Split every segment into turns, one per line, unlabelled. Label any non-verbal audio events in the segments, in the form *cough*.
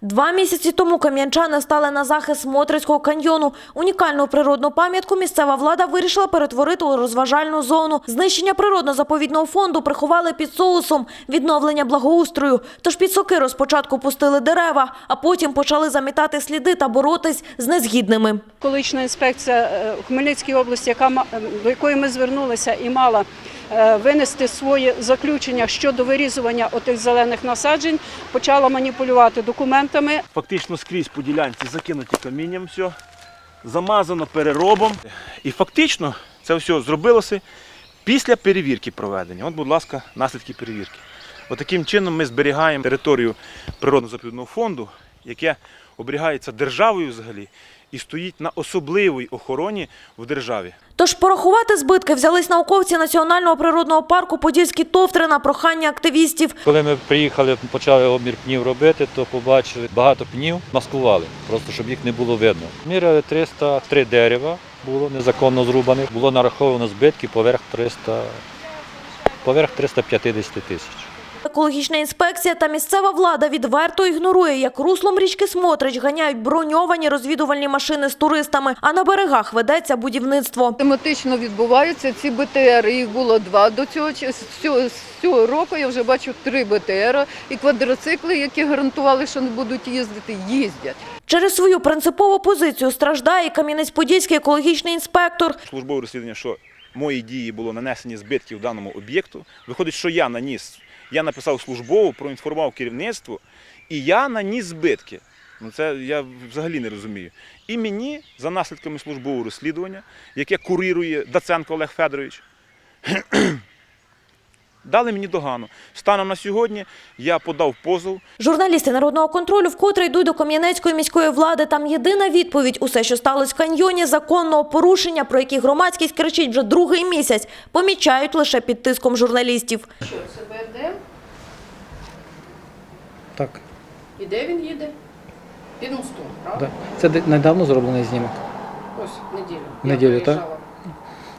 Два місяці тому кам'янчани стали на захист Смотрицького каньйону. Унікальну природну пам'ятку місцева влада вирішила перетворити у розважальну зону. Знищення природно-заповідного фонду приховали під соусом відновлення благоустрою. Тож під сокиру спочатку пустили дерева, а потім почали замітати сліди та боротись з незгідними.
Екологічна інспекція е, у Хмельницькій області, яка е, до якої ми звернулися і мала винести своє заключення щодо вирізування отих зелених насаджень, почала маніпулювати документами.
фактично скрізь по ділянці закинуті камінням все, замазано переробом. І фактично це все зробилося після перевірки проведення. От, будь ласка, наслідки перевірки. От чином ми зберігаємо територію природно-заповідного фонду, яке оберігається державою взагалі і стоїть на особливій охороні в державі.
Тож порахувати збитки взялись науковці Національного природного парку Подільські товтри на прохання активістів.
Коли ми приїхали, почали обмір пнів робити, то побачили багато пнів маскували, просто щоб їх не було видно. Міряли 303 дерева, було незаконно зрубаних. Було нараховано збитки поверх 300, поверх 350 тисяч.
Екологічна інспекція та місцева влада відверто ігнорує, як руслом річки Смотрич ганяють броньовані розвідувальні машини з туристами, а на берегах ведеться будівництво.
Тематично відбуваються ці БТР. Їх було два до цього часу. З цього, року я вже бачу три БТР. І квадроцикли, які гарантували, що не будуть їздити, їздять.
Через свою принципову позицію страждає Кам'янець-Подільський екологічний інспектор.
службове розслідування, що мої дії було нанесені збитків даному об'єкту. Виходить, що я наніс, я написав службово, проінформував керівництво, і я наніс збитки. Ну це я взагалі не розумію. І мені за наслідками службового розслідування, яке курирує Даценко Олег Федорович, *clears throat* дали мені догану. Станом на сьогодні я подав позов
Журналісти народного контролю вкотре йдуть до Кам'янецької міської влади. Там єдина відповідь – усе, що сталося в каньйоні, законного порушення, про які громадськість кричить вже другий місяць, помічають лише під тиском журналістів.
Що це?
Так,
І де він їде? Під мостом, правда?
да. це де- недавно зроблений знімок.
Ось неділю.
В неділю,
Я
так?
приїжджала.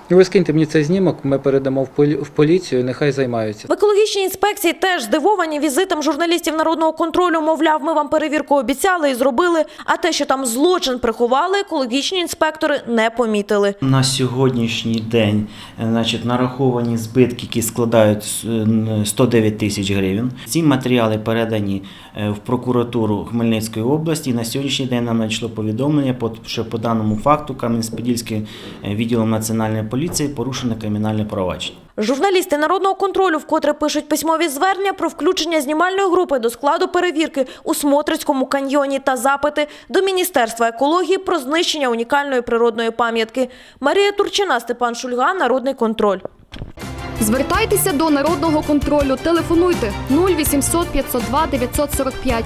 І ви скиньте мені цей знімок, ми передамо в, полі... в поліцію, нехай займаються.
В екологічній інспекції теж здивовані візитом журналістів народного контролю. Мовляв, ми вам перевірку обіцяли і зробили. А те, що там злочин приховали, екологічні інспектори не помітили.
На сьогоднішній день е, значить, нараховані збитки, які складають е, н- 109 тисяч гривень. Ці матеріали передані е, в прокуратуру Хмельницької області. На сьогоднішній день нам надійшло повідомлення, по- що по даному факту Кам'янець-Подільським е, відділом національної поліції порушено кримінальне провадження.
Журналісти народного контролю вкотре пишуть письмові звернення про включення знімальної групи до складу перевірки у Смотрицькому каньйоні та запити до Міністерства екології про знищення унікальної природної пам'ятки. Марія Турчина, Степан Шульга, Народний контроль.
Звертайтеся до народного контролю. Телефонуйте 0800 502 945